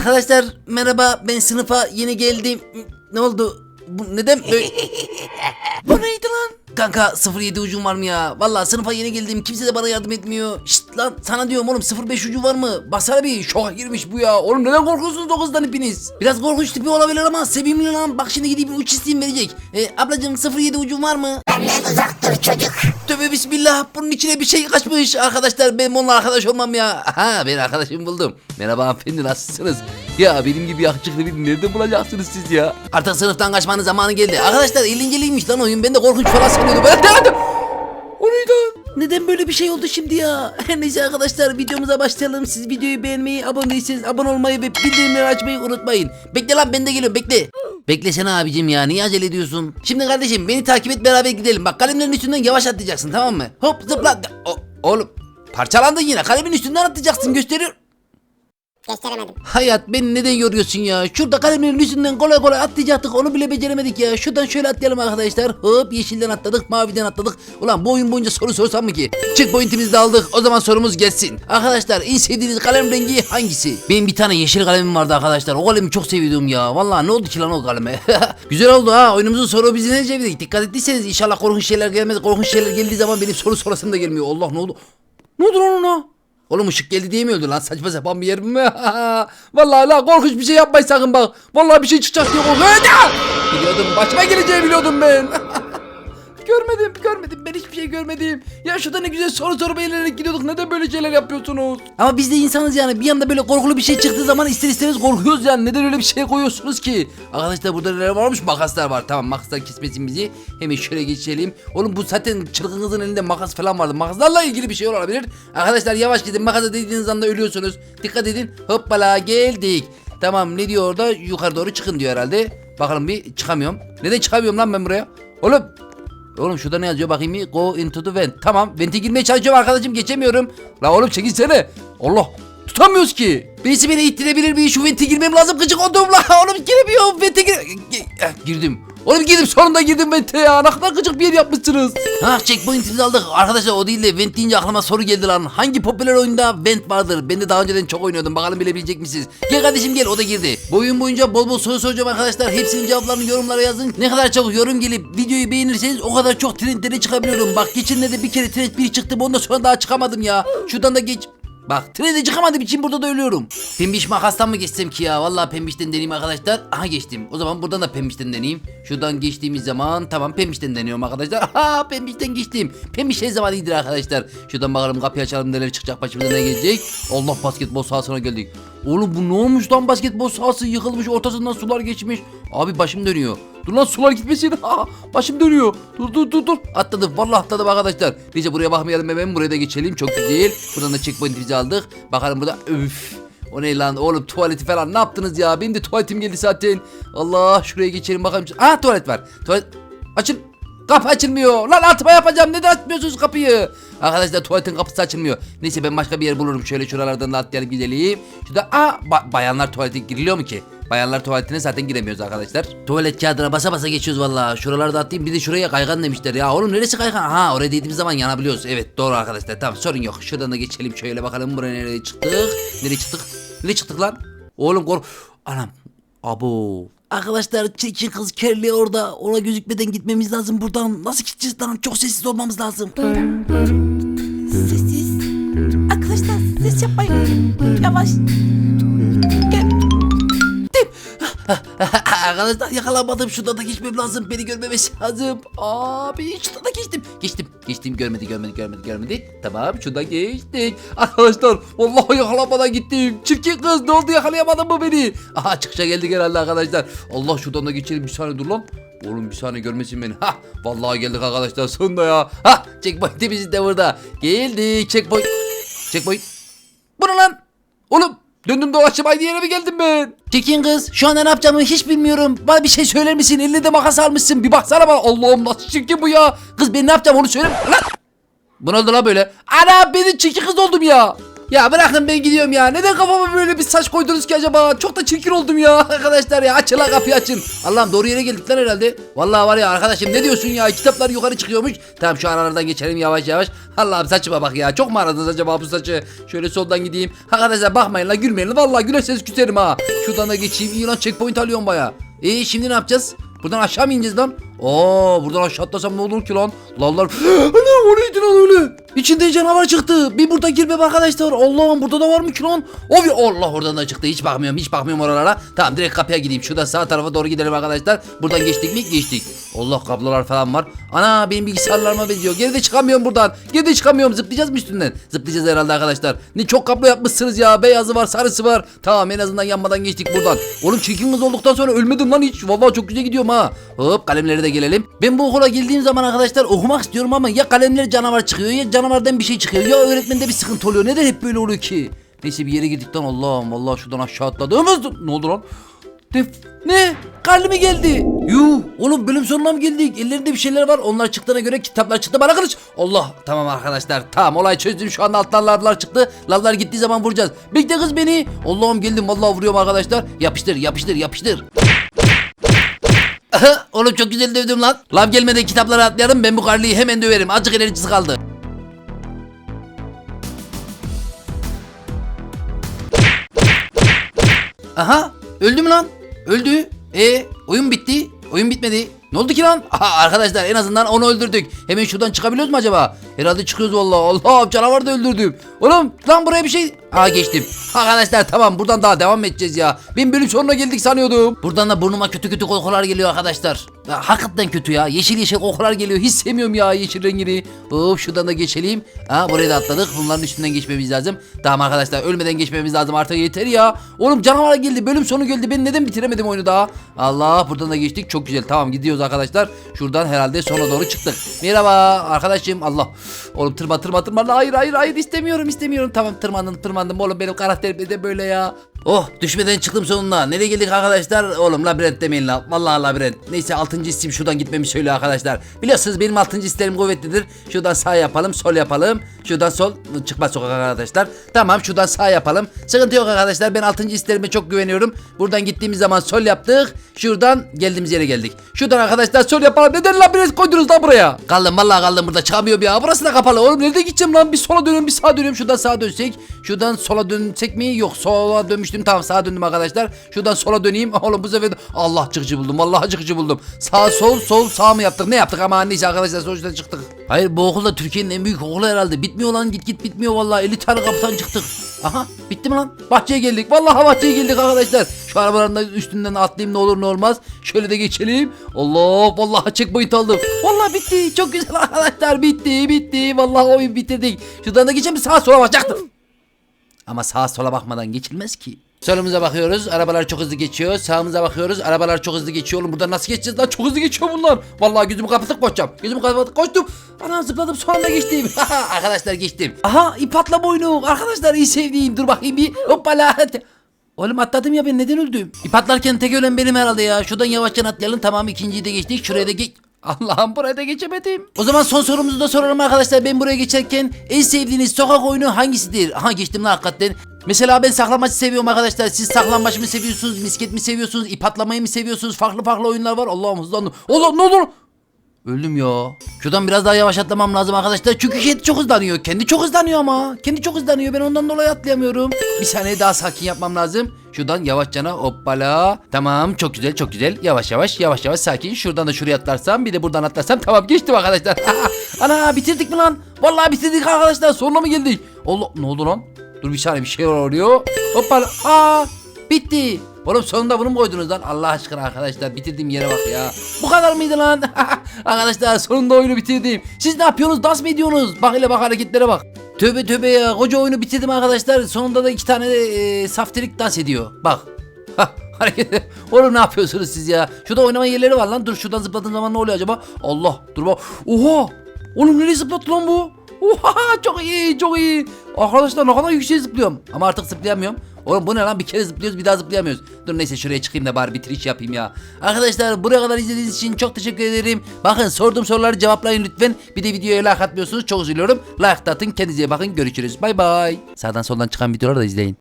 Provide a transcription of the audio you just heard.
Arkadaşlar merhaba ben sınıfa yeni geldim. Ne oldu? Bu neden böyle... Bu neydi lan? Kanka 07 ucum var mı ya? Vallahi sınıfa yeni geldim. Kimse de bana yardım etmiyor. Şşt lan sana diyorum oğlum 05 ucu var mı? Basara bir şoka girmiş bu ya. Oğlum neden korkuyorsunuz o kızdan hepiniz? Biraz korkunç tipi olabilir ama sevimli lan. Bak şimdi gidip uç isteğim verecek. E, ablacığım 07 ucum var mı? Benden uzak dur çocuk. Tövbe bismillah bunun içine bir şey kaçmış. Arkadaşlar benim onunla arkadaş olmam ya. Aha ben arkadaşımı buldum. Merhaba hanımefendi nasılsınız? Ya benim gibi yakışıklı birini nerede bulacaksınız siz ya? Artık sınıftan kaçmanın zamanı geldi. Arkadaşlar eğlenceliymiş lan oyun. Ben de korkunç falan sanıyordum. O neydi? Neden böyle bir şey oldu şimdi ya? Neyse arkadaşlar videomuza başlayalım. Siz videoyu beğenmeyi, abone değilseniz abone olmayı ve bildirimleri açmayı unutmayın. Bekle lan ben de geliyorum bekle. Beklesene abicim ya niye acele ediyorsun? Şimdi kardeşim beni takip et beraber gidelim. Bak kalemlerin üstünden yavaş atlayacaksın tamam mı? Hop zıpla. O, oğlum parçalandın yine kalemin üstünden atlayacaksın gösteriyor. Gösteremedim. Hayat beni neden yoruyorsun ya? Şurada kalemlerin üstünden kolay kolay atlayacaktık onu bile beceremedik ya. Şuradan şöyle atlayalım arkadaşlar. Hop yeşilden atladık maviden atladık. Ulan bu oyun boyunca soru sorsam mı ki? Checkpoint'imizi de aldık o zaman sorumuz gelsin. Arkadaşlar en sevdiğiniz kalem rengi hangisi? Benim bir tane yeşil kalemim vardı arkadaşlar. O kalemi çok seviyordum ya. Vallahi ne oldu ki lan o kaleme? Güzel oldu ha oyunumuzun soru bizi ne çevirdik. Dikkat ettiyseniz inşallah korkunç şeyler gelmez. Korkunç şeyler geldiği zaman benim soru sorasım da gelmiyor. Allah ne oldu? Ne oldu lan ona? Oğlum ışık geldi diye mi öldü lan saçma sapan bir yer mi? Vallahi la korkunç bir şey yapmayın sakın bak. Vallahi bir şey çıkacak diye korkuyorum. Biliyordum başıma geleceği biliyordum ben. görmedim görmedim ben hiçbir şey görmedim. Ya şurada ne güzel soru soru eğlenerek gidiyorduk neden böyle şeyler yapıyorsunuz? Ama biz de insanız yani bir anda böyle korkulu bir şey çıktığı zaman ister istemez korkuyoruz yani neden öyle bir şey koyuyorsunuz ki? Arkadaşlar burada neler varmış makaslar var tamam makaslar kesmesin bizi. Hemen şöyle geçelim. Oğlum bu zaten çılgın kızın elinde makas falan vardı. Makaslarla ilgili bir şey olabilir. Arkadaşlar yavaş gidin makasa dediğiniz anda ölüyorsunuz. Dikkat edin. Hoppala geldik. Tamam ne diyor orada? Yukarı doğru çıkın diyor herhalde. Bakalım bir çıkamıyorum. Neden çıkamıyorum lan ben buraya? Oğlum Oğlum şurada ne yazıyor bakayım go into the vent. Tamam vente girmeye çalışıyorum arkadaşım geçemiyorum. La oğlum çekilsene. Allah tutamıyoruz ki. Birisi beni ittirebilir mi? Şu vente girmem lazım gıcık oldum la. Oğlum giremiyorum vente gir... Gi- eh, girdim. Oğlum girdim sonunda girdim vente ya. Ne kadar gıcık bir yer yapmışsınız. Ha checkpoint'imizi aldık. Arkadaşlar o değil de vent deyince aklıma soru geldi lan. Hangi popüler oyunda vent vardır? Ben de daha önceden çok oynuyordum. Bakalım bilebilecek misiniz? Gel kardeşim gel o da girdi. Bu oyun boyunca bol bol soru soracağım arkadaşlar. Hepsinin cevaplarını yorumlara yazın. Ne kadar çok yorum gelip videoyu beğenirseniz o kadar çok trendlere çıkabiliyorum. Bak geçenlerde bir kere trend 1 çıktı. Ondan sonra daha çıkamadım ya. Şuradan da geç. Bak trende çıkamadığım için burada da ölüyorum. Pembiş makastan mı geçsem ki ya? Vallahi pembişten deneyeyim arkadaşlar. Aha geçtim. O zaman buradan da pembişten deneyeyim. Şuradan geçtiğimiz zaman tamam pembişten deniyorum arkadaşlar. Aha pembişten geçtim. Pembiş her zaman iyidir arkadaşlar. Şuradan bakalım kapıyı açalım neler çıkacak başımıza ne gelecek. Allah basketbol sahasına geldik. Oğlum bu ne olmuş lan basketbol sahası yıkılmış ortasından sular geçmiş. Abi başım dönüyor. Dur lan sular gitmesin. Aa, başım dönüyor. Dur dur dur dur. Atladım. Vallahi atladım arkadaşlar. Neyse buraya bakmayalım hemen. Buraya da geçelim. Çok güzel. Buradan da checkpoint'imizi aldık. Bakalım burada. Üf. O ne lan oğlum tuvaleti falan ne yaptınız ya? Benim de tuvaletim geldi zaten. Allah şuraya geçelim bakalım. Aa tuvalet var. Tuvalet. Açın. Kapı açılmıyor. Lan atma yapacağım. Neden açmıyorsunuz kapıyı? Arkadaşlar tuvaletin kapısı açılmıyor. Neyse ben başka bir yer bulurum. Şöyle şuralardan da atlayalım gidelim. Şurada aa ba- bayanlar tuvalete giriliyor mu ki? Bayanlar tuvaletine zaten giremiyoruz arkadaşlar. Tuvalet kağıdına basa basa geçiyoruz valla. Şuralarda atlayayım bir de şuraya kaygan demişler ya. Oğlum neresi kaygan? Ha oraya dediğimiz zaman yanabiliyoruz. Evet doğru arkadaşlar tamam sorun yok. Şuradan da geçelim şöyle bakalım buraya nereye çıktık. Nereye çıktık? Nereye çıktık lan? Oğlum kork... Anam. Abo. Arkadaşlar çirkin kız Kerli orada. Ona gözükmeden gitmemiz lazım buradan. Nasıl gideceğiz lan? Çok sessiz olmamız lazım. Sessiz. Arkadaşlar ses yapmayın. Yavaş. Arkadaşlar yakalanmadım. Şuradan da geçmem lazım. Beni görmemesi lazım abi şuradan da geçtim. Geçtim geçtim. Görmedi görmedi görmedi görmedi. Tamam şuradan geçtik. Arkadaşlar vallahi yakalanmadan gittim. Çirkin kız ne oldu? Yakalayamadın mı beni? Aha çıkışa geldik herhalde arkadaşlar. Allah şuradan da geçelim. Bir saniye dur lan. Oğlum bir saniye görmesin beni. Ha vallahi geldik arkadaşlar. Sonunda ya. Ha checkpoint'imiz de burada. Geldik checkpoint. Checkpoint. Bu ne lan? Oğlum döndüm dolaştım aynı yere mi geldim ben? Çekin kız şu anda ne yapacağımı hiç bilmiyorum. Bana bir şey söyler misin? Elinde de makas almışsın. Bir baksana bana. Allah'ım nasıl çirkin bu ya. Kız ben ne yapacağım onu söyle. Lan. Bu ne oldu lan böyle? Ana ben de çirkin kız oldum ya. Ya bırakın ben gidiyorum ya. Neden kafama böyle bir saç koydunuz ki acaba? Çok da çirkin oldum ya arkadaşlar ya. Açın lan kapıyı açın. Allah'ım doğru yere geldik lan herhalde. Vallahi var ya arkadaşım ne diyorsun ya? Kitaplar yukarı çıkıyormuş. Tamam şu aralardan geçelim yavaş yavaş. Allah'ım saçıma bak ya. Çok mu aradınız acaba bu saçı? Şöyle soldan gideyim. Arkadaşlar bakmayın la gülmeyin. Vallahi gülerseniz küserim ha. Şuradan da geçeyim. İyi lan checkpoint alıyorum baya. E şimdi ne yapacağız? Buradan aşağı mı ineceğiz lan? Aa buradan aşağı atlasam ne olur ki lan? Lallar. Ana o neydi lan öyle? İçinde canavar çıktı. Bir burada girmem arkadaşlar. Allah'ım burada da var mı ki lan? Of ya Allah oradan da çıktı. Hiç bakmıyorum. Hiç bakmıyorum oralara. Tamam direkt kapıya gideyim. Şurada sağ tarafa doğru gidelim arkadaşlar. Buradan geçtik mi? Geçtik. Allah kablolar falan var. Ana benim bilgisayarlarıma benziyor. Geride çıkamıyorum buradan. Geride çıkamıyorum. Zıplayacağız mı üstünden? Zıplayacağız herhalde arkadaşlar. Ne çok kablo yapmışsınız ya. Beyazı var, sarısı var. Tamam en azından yanmadan geçtik buradan. Oğlum çirkin kız olduktan sonra ölmedim lan hiç. Vallahi çok güzel gidiyorum ha. Hop kalemlere de gelelim. Ben bu okula geldiğim zaman arkadaşlar okumak istiyorum ama ya kalemler canavar çıkıyor ya canavardan bir şey çıkıyor. Ya öğretmende bir sıkıntı oluyor. Neden hep böyle oluyor ki? Neyse bir yere girdik lan Allah'ım. Vallahi şuradan aşağı atladım. Ne oldu lan? Def ne? Karlı mı geldi? Yuh oğlum bölüm sonuna mı geldik? Ellerinde bir şeyler var. Onlar çıktığına göre kitaplar çıktı. Bana kılıç. Allah tamam arkadaşlar. Tamam olay çözdüm. Şu anda alttan lavlar çıktı. Lavlar gittiği zaman vuracağız. Bekle kız beni. Allah'ım geldim. Vallahi vuruyorum arkadaşlar. Yapıştır yapıştır yapıştır. Oğlum çok güzel dövdüm lan. Lav gelmeden kitapları atlayalım. Ben bu karlıyı hemen döverim. Azıcık enerjisi kaldı. Aha öldü mü lan? Öldü. E oyun bitti. Oyun bitmedi. Ne oldu ki lan? Aha, arkadaşlar en azından onu öldürdük. Hemen şuradan çıkabiliyoruz mu acaba? Herhalde çıkıyoruz vallahi. Allah canavar da öldürdüm. Oğlum lan buraya bir şey... Aa geçtim. Arkadaşlar tamam buradan daha devam edeceğiz ya. Ben bölüm sonuna geldik sanıyordum. Buradan da burnuma kötü kötü kokular geliyor arkadaşlar. Ya, hakikaten kötü ya. Yeşil yeşil kokular geliyor. Hiç sevmiyorum ya yeşil rengini. Hop şuradan da geçelim. Ha buraya da atladık. Bunların üstünden geçmemiz lazım. Tamam arkadaşlar ölmeden geçmemiz lazım artık yeter ya. Oğlum canavar geldi. Bölüm sonu geldi. Ben neden bitiremedim oyunu daha? Allah buradan da geçtik. Çok güzel. Tamam gidiyoruz arkadaşlar. Şuradan herhalde sona doğru çıktık. Merhaba arkadaşım. Allah. Oğlum tırma tırma tırma. Hayır hayır hayır istemiyorum istemiyorum. Tamam tırmandım tırmandım. Oğlum benim karakterim de böyle ya. Oh düşmeden çıktım sonunda. Nereye geldik arkadaşlar? Oğlum labirent demeyin la. Vallahi labirent. Neyse 6. isim şuradan gitmemi söylüyor arkadaşlar. Biliyorsunuz benim 6. isterim kuvvetlidir. Şuradan sağ yapalım, sol yapalım. Şuradan sol çıkmaz sokak arkadaşlar. Tamam şuradan sağ yapalım. Sıkıntı yok arkadaşlar. Ben 6. isterime çok güveniyorum. Buradan gittiğimiz zaman sol yaptık. Şuradan geldiğimiz yere geldik. Şuradan arkadaşlar sol yapalım. Neden labirent koydunuz lan buraya? Kaldım vallahi kaldım burada. Çıkamıyorum ya. Burası da kapalı. Oğlum nerede gideceğim lan? Bir sola dönüyorum bir sağa dönüyorum. Şuradan sağa dönsek. Şuradan sola dönsek mi? Yok sola dönmüştüm. Tamam sağa döndüm arkadaşlar. Şuradan sola döneyim. Oğlum bu sefer Allah çıkıcı buldum. Vallahi çıkıcı buldum. Sağ sol sol sağ mı yaptık? Ne yaptık ama neyse arkadaşlar sonuçta çıktık. Hayır bu okulda Türkiye'nin en büyük okulu herhalde. Bitmiyor lan git git bitmiyor vallahi 50 tane kapıdan çıktık. Aha bitti mi lan? Bahçeye geldik. Vallahi bahçeye geldik arkadaşlar. Şu arabaların üstünden atlayayım ne olur ne olmaz. Şöyle de geçelim. Allah vallahi checkpoint aldım. Vallahi bitti. Çok güzel arkadaşlar bitti bitti. Vallahi oyun bitirdik. Şuradan da geçeyim sağa sola bakacaktım. Ama sağa sola bakmadan geçilmez ki. Solumuza bakıyoruz. Arabalar çok hızlı geçiyor. Sağımıza bakıyoruz. Arabalar çok hızlı geçiyor. Oğlum buradan nasıl geçeceğiz lan? Çok hızlı geçiyor bunlar. Vallahi gözümü kapatıp koşacağım. Gözümü kapatıp koştum. Anam zıpladım son anda geçtim. Arkadaşlar geçtim. Aha ip atlama oyunu. Arkadaşlar iyi sevdiğim. Dur bakayım bir. Hoppala. Oğlum atladım ya ben neden öldüm? İp atlarken tek ölen benim herhalde ya. Şuradan yavaşça atlayalım. Tamam ikinciyi de geçtik. Şuraya da geç. Allah'ım buraya da geçemedim. O zaman son sorumuzu da soralım arkadaşlar. Ben buraya geçerken en sevdiğiniz sokak oyunu hangisidir? Aha geçtim lan hakikaten. Mesela ben saklambaç seviyorum arkadaşlar. Siz saklambaç mı seviyorsunuz? Misket mi seviyorsunuz? İp atlamayı mı seviyorsunuz? Farklı farklı oyunlar var. Allah'ım hızlandım. Allah ne olur. Öldüm ya. Şuradan biraz daha yavaş atlamam lazım arkadaşlar. Çünkü kendi çok hızlanıyor. Kendi çok hızlanıyor ama. Kendi çok hızlanıyor. Ben ondan dolayı atlayamıyorum. Bir saniye daha sakin yapmam lazım. Şuradan yavaşçana hoppala. Tamam çok güzel çok güzel. Yavaş yavaş yavaş yavaş sakin. Şuradan da şuraya atlarsam bir de buradan atlarsam tamam geçtim arkadaşlar. Ana bitirdik mi lan? Vallahi bitirdik arkadaşlar. Sonuna mı geldik? Allah ne oldu lan? Dur bir saniye bir şey oluyor. Hoppala. Aa bitti. Oğlum sonunda bunu mu koydunuz lan? Allah aşkına arkadaşlar bitirdiğim yere bak ya. Bu kadar mıydı lan? arkadaşlar sonunda oyunu bitirdim. Siz ne yapıyorsunuz? Dans mı ediyorsunuz? Bak hele bak hareketlere bak. Tövbe tövbe ya. Koca oyunu bitirdim arkadaşlar. Sonunda da iki tane de e, saftirik dans ediyor. Bak. Hareket. Oğlum ne yapıyorsunuz siz ya? Şurada oynama yerleri var lan. Dur şuradan zıpladığım zaman ne oluyor acaba? Allah. Dur bak. Oha. Oğlum nereye zıplattı lan bu? Oha çok iyi çok iyi. Arkadaşlar ne kadar yüksek zıplıyorum. Ama artık zıplayamıyorum. Oğlum bu ne lan bir kere zıplıyoruz bir daha zıplayamıyoruz. Dur neyse şuraya çıkayım da bari bitiriş yapayım ya. Arkadaşlar buraya kadar izlediğiniz için çok teşekkür ederim. Bakın sorduğum soruları cevaplayın lütfen. Bir de videoya like atmıyorsunuz çok üzülüyorum. Like atın kendinize bakın görüşürüz. Bay bay. Sağdan soldan çıkan videoları da izleyin.